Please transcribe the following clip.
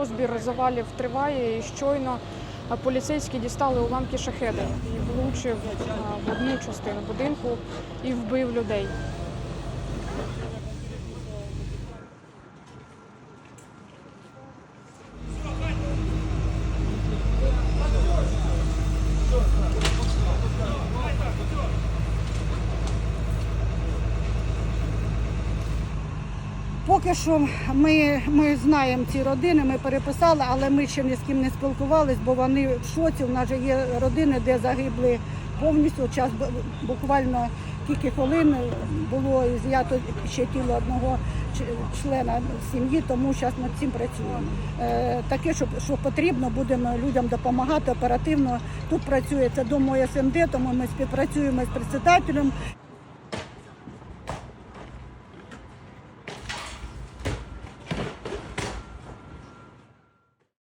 Розбір завалів триває і щойно поліцейські дістали уламки шахеда і влучив в одну частину будинку і вбив людей. Поки що ми, ми знаємо ці родини, ми переписали, але ми ще ні з ким не спілкувались, бо вони в шоці. У нас же є родини, де загибли повністю. Час буквально кілька хвилин було з'ято ще тіло одного члена сім'ї, тому зараз над цим працюємо. Е, таке, що, що потрібно, будемо людям допомагати оперативно. Тут працює це дому СНД, тому ми співпрацюємо з председателем